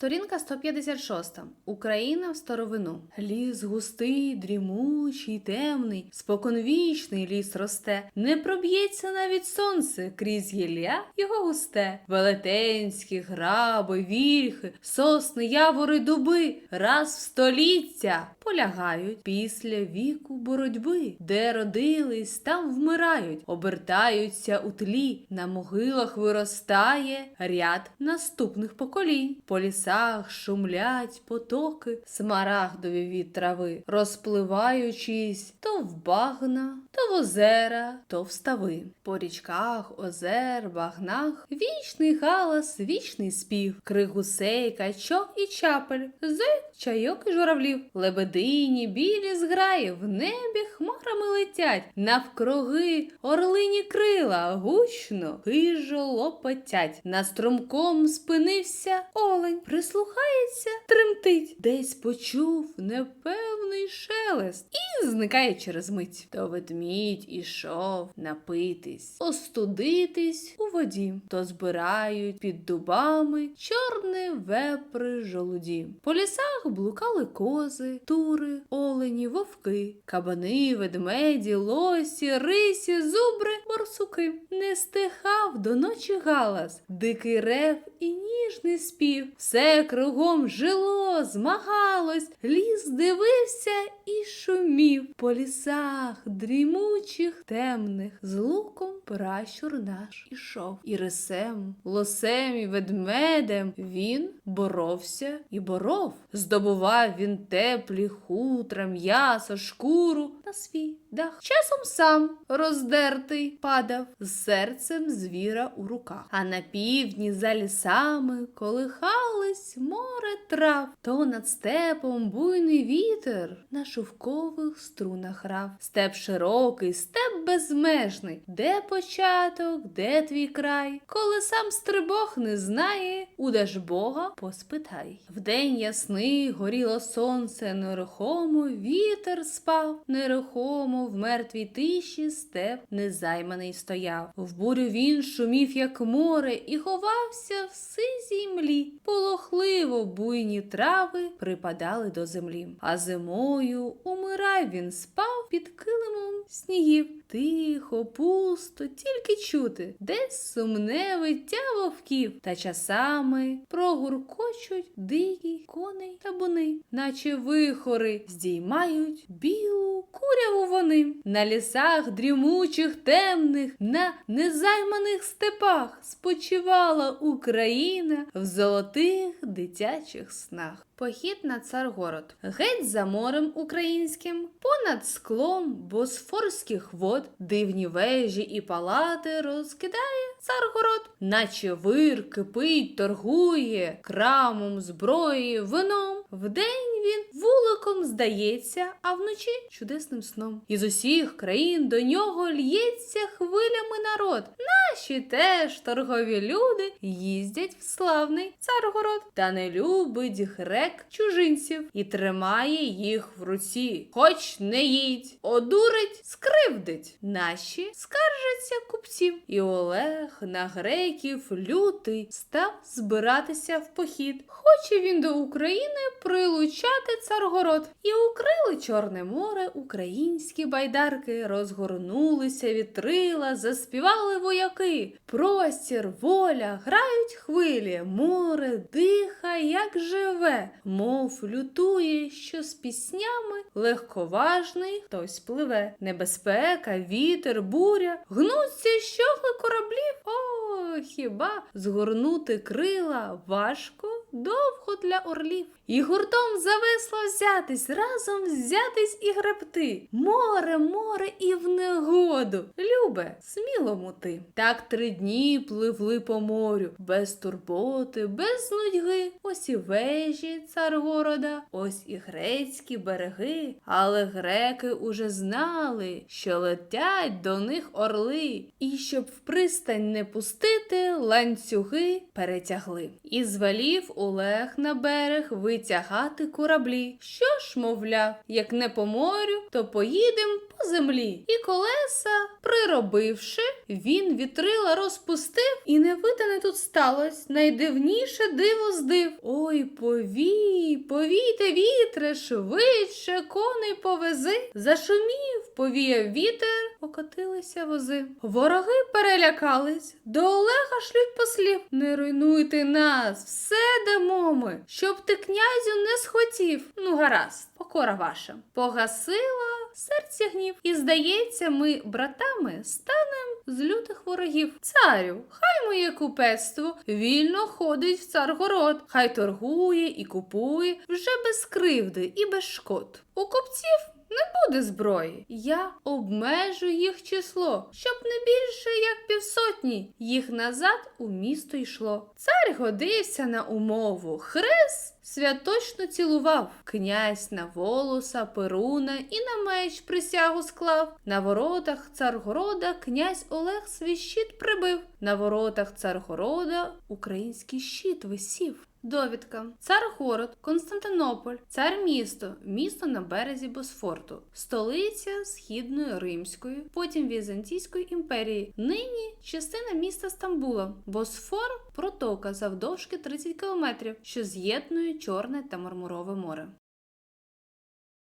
Сторінка 156. Україна в старовину. Ліс густий, дрімучий, темний, споконвічний ліс росте. Не проб'ється навіть сонце крізь гілля його густе. Велетенські граби, вільхи, сосни, явори, дуби раз в століття полягають після віку боротьби, де родились, там вмирають, обертаються у тлі, на могилах виростає ряд наступних поколінь. По лісах шумлять потоки, смарагдові від трави, розпливаючись то в багна, то в озера, то в стави. По річках, озер, багнах вічний галас, вічний спів, крик гусей, качок і чапель, зой, чайок і журавлів, лебедині, білі зграї, в небі хмарами летять, навкруги орлині крила, гучно, хижо лопотять. На струмком спинився олень, прислухається, тремтить, десь почув непевний шелест і зникає через мить. То ведмідь ішов напитись, остудитись у воді, то збирають під дубами чорне вепри жолуді. По лісах блукали кози, тури, олені, вовки, кабани, ведмеді, лосі, рисі, зубри, борсуки. Не стихав до ночі галас, дикий рев і ніжний спів. Все кругом жило, змагалось, ліс дивився і шумів. По лісах дрімучих, темних, з луком пращур наш ішов. І рисем, лосем і ведмедем він боровся і боров. Здобував він теплі хутра, м'ясо, шкуру на свій дах. Часом сам роздертий падав з серцем звіра у руках. А на півдні за лісами колихались море трав, то над степом буйний вітер на шовкових струнах грав. Степ широкий, степ безмежний. Де початок, де твій край? Коли сам стрибог не знає, у Бога поспитай. Вдень ясний горіло сонце, нерухомо вітер спав, нерухомо в мертвій тиші степ незайманий стояв. В бурю він шумів, як море, і ховався в сизій млі. Полохливо буйні трави припадали до землі. А зимою умирай він спав під килимом снігів. Тихо, пусто, тільки чути, десь сумне виття вовків, та часами прогуркочуть дикі коней та буни, наче вихори здіймають білу куряву вони. На лісах дрімучих темних, на незайманих степах спочивала Україна в золотих дитячих снах. Похід на Царгород. Геть за морем українським, понад склом босфорських вод, дивні вежі і палати розкидає Царгород, наче вир кипить, торгує крамом, зброї, вином. Вдень він вуликом здається, а вночі чудесним сном. Із усіх країн до нього л'ється хвилями народ. Наші теж торгові люди їздять в славний Царгород, та не любить грек чужинців і тримає їх в руці. Хоч не їдь, одурить, скривдить. Наші скаржаться купців. І Олег на греків лютий став збиратися в похід. Хоче він до України прилучати Царгород. І укрили Чорне море українські байдарки, розгорнулися вітрила, заспівали вояки. Простір, воля, грають хвилі, море дихає, як живе, мов лютує, що з піснями легковажний хтось пливе. Небезпека, вітер, буря, гнуться щогли кораблів. О, хіба згорнути крила важко? Довго для орлів. І гуртом завесло взятись, разом взятись і гребти. Море, море і в негоду. Любе, сміло мути. Так три дні пливли по морю, без турботи, без нудьги. Ось і вежі царгорода, ось і грецькі береги. Але греки уже знали, що летять до них орли, і щоб в пристань не пустити, ланцюги перетягли. І звелів Олег на берег витягати кораблі. Що ж, мовляв, як не по морю, то поїдем по землі. І колеса, приробивши, він вітрила розпустив, і невидане тут сталось. Найдивніше диво здив. Ой, повій, повійте вітре, швидше коней повези. Зашумів, повіяв вітер, покотилися вози. Вороги перелякались, до Олега шлють послів. Не руйнуйте нас, все дамо ми, щоб ти князю не схотів. Ну, гаразд, покора ваша. Погасила серця гнів. І здається, ми братами станем з лютих ворогів. Царю, хай моє купецтво вільно ходить в царгород, хай торгує і купує вже без кривди і без шкод. У купців не буде зброї. Я обмежу їх число, щоб не більше як півсотні. Їх назад у місто йшло. Цар годився на умову. Хрест святочно цілував. Князь на волоса, перуна і на меч присягу склав. На воротах царгорода князь Олег свій щит прибив. На воротах царгорода український щит висів. Довідка. Цар город, Константинополь, цар місто, місто на березі Босфорту, столиця Східної Римської, потім Візантійської імперії. Нині частина міста Стамбула. Босфор протока завдовжки 30 кілометрів, що з'єднує Чорне та Мармурове море.